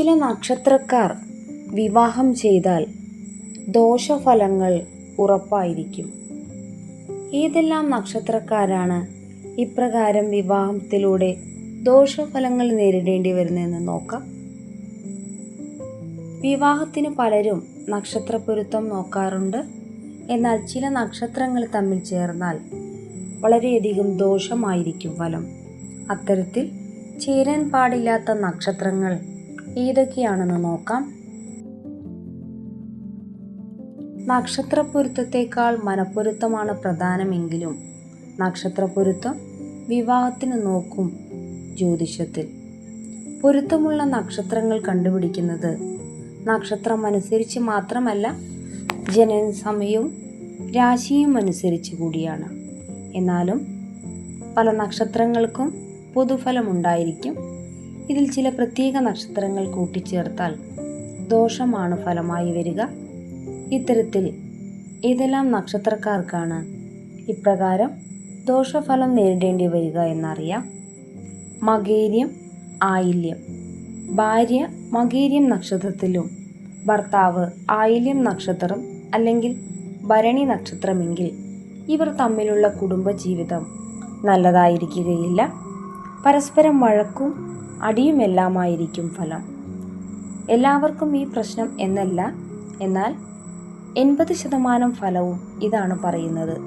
ചില നക്ഷത്രക്കാർ വിവാഹം ചെയ്താൽ ദോഷഫലങ്ങൾ ഉറപ്പായിരിക്കും. ഏതെല്ലാം നക്ഷത്രക്കാരാണ് ഇപ്രകാരം വിവാഹത്തിലൂടെ ദോഷഫലങ്ങൾ നേരിടേണ്ടി വരുന്നതെന്ന് നോക്കാം. വിവാഹത്തിന് പലരും നക്ഷത്രപ്പൊരുത്തം നോക്കാറുണ്ട്. എന്നാൽ ചില നക്ഷത്രങ്ങൾ തമ്മിൽ ചേർന്നാൽ വളരെയധികം ദോഷമായിരിക്കും ഫലം. അത്തരത്തിൽ ചേരാൻ പാടില്ലാത്ത നക്ഷത്രങ്ങൾ ഏതൊക്കെയാണെന്ന് നോക്കാം. നക്ഷത്രപ്പൊരുത്തത്തേക്കാൾ മനപ്പൊരുത്തമാണ് പ്രധാനമെങ്കിലും നക്ഷത്രപ്പൊരുത്തം വിവാഹത്തിന് നോക്കും ജ്യോതിഷത്തിൽ. പൊരുത്തമുള്ള നക്ഷത്രങ്ങൾ കണ്ടുപിടിക്കുന്നത് നക്ഷത്രം അനുസരിച്ച് മാത്രമല്ല ജനന സമയവും രാശിയും അനുസരിച്ച് കൂടിയാണ്. എന്നാലും പല നക്ഷത്രങ്ങൾക്കും പൊതുഫലമുണ്ടായിരിക്കും. ഇതിൽ ചില പ്രത്യേക നക്ഷത്രങ്ങൾ കൂട്ടിച്ചേർത്താൽ ദോഷമാണ് ഫലമായി വരിക. ഇത്തരത്തിൽ ഏതെല്ലാം നക്ഷത്രക്കാർക്കാണ് ഇപ്രകാരം ദോഷഫലം നേരിടേണ്ടി വരിക എന്നറിയാം. മകേര്യം ആയില്യം. ഭാര്യ മകേര്യം നക്ഷത്രത്തിലും ഭർത്താവ് ആയില്യം നക്ഷത്രം അല്ലെങ്കിൽ ഭരണി നക്ഷത്രമെങ്കിൽ ഇവർ തമ്മിലുള്ള കുടുംബജീവിതം നല്ലതായിരിക്കുകയില്ല. പരസ്പരം വഴക്കും അടിയുമെല്ലാമായിരിക്കും ഫലം. എല്ലാവർക്കും ഈ പ്രശ്നം എന്നല്ല എന്നാൽ എൺപത് ശതമാനം ഫലവും ഇതാണ് പറയുന്നത്.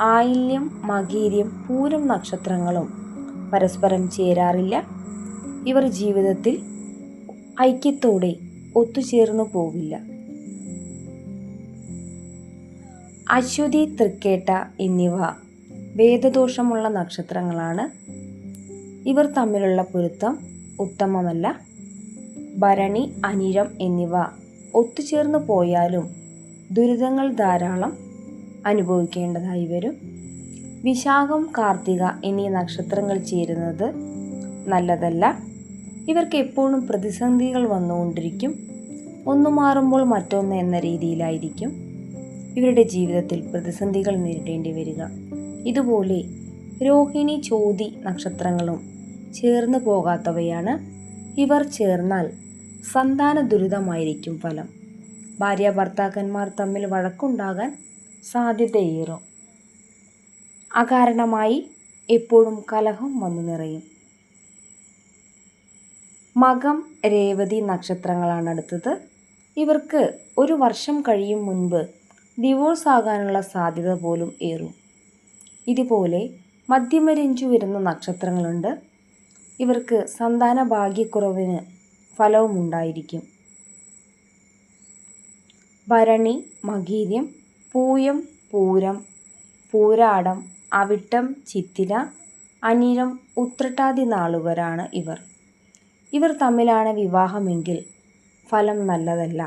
ആയില്യം മകീര്യം പൂരം നക്ഷത്രങ്ങളും പരസ്പരം ചേരാറില്ല. ഇവർ ജീവിതത്തിൽ ഐക്യത്തോടെ ഒത്തുചേർന്നു പോവില്ല. അശ്വതി തൃക്കേട്ട എന്നിവ വേദദോഷമുള്ള നക്ഷത്രങ്ങളാണ്. ഇവർ തമ്മിലുള്ള പൊരുത്തം ഉത്തമമല്ല. ഭരണി അനിരം എന്നിവ ഒത്തുചേർന്നു പോയാലും ദുരിതങ്ങൾ ധാരാളം അനുഭവിക്കേണ്ടതായി വരും. വിശാഖം കാർത്തിക എന്നീ നക്ഷത്രങ്ങൾ ചേരുന്നത് നല്ലതല്ല. ഇവർക്ക് എപ്പോഴും പ്രതിസന്ധികൾ വന്നുകൊണ്ടിരിക്കും. ഒന്ന് മാറുമ്പോൾ മറ്റൊന്ന് എന്ന രീതിയിലായിരിക്കും ഇവരുടെ ജീവിതത്തിൽ പ്രതിസന്ധികൾ നേരിടേണ്ടി വരിക. ഇതുപോലെ രോഹിണി ചോതി നക്ഷത്രങ്ങളും ചേർന്ന് പോകാത്തവയാണ് ഇവർ ചേർന്നാൽ സന്താന ദുരിതമായിരിക്കും ഫലം. ഭാര്യ ഭർത്താക്കന്മാർ തമ്മിൽ വഴക്കുണ്ടാകാൻ സാധ്യതയേറും. അകാരണമായി എപ്പോഴും കലഹം വന്നു നിറയും. മകം രേവതി നക്ഷത്രങ്ങളാണ് അടുത്തത്. ഇവർക്ക് ഒരു വർഷം കഴിയും മുൻപ് ഡിവോഴ്സ് ആകാനുള്ള സാധ്യത പോലും ഏറും. ഇതുപോലെ മധ്യമരഞ്ചു വരുന്ന നക്ഷത്രങ്ങളുണ്ട്. ഇവർക്ക് സന്താന ഭാഗ്യക്കുറവിന് ഫലവുമുണ്ടായിരിക്കും. ഭരണി മകീര്യം പൂയം പൂരം പൂരാടം അവിട്ടം ചിത്തിര അനിഴം ഉത്രട്ടാതി നാളുകരാണ് ഇവർ. ഇവർ തമ്മിലാണ് വിവാഹമെങ്കിൽ ഫലം നല്ലതല്ല.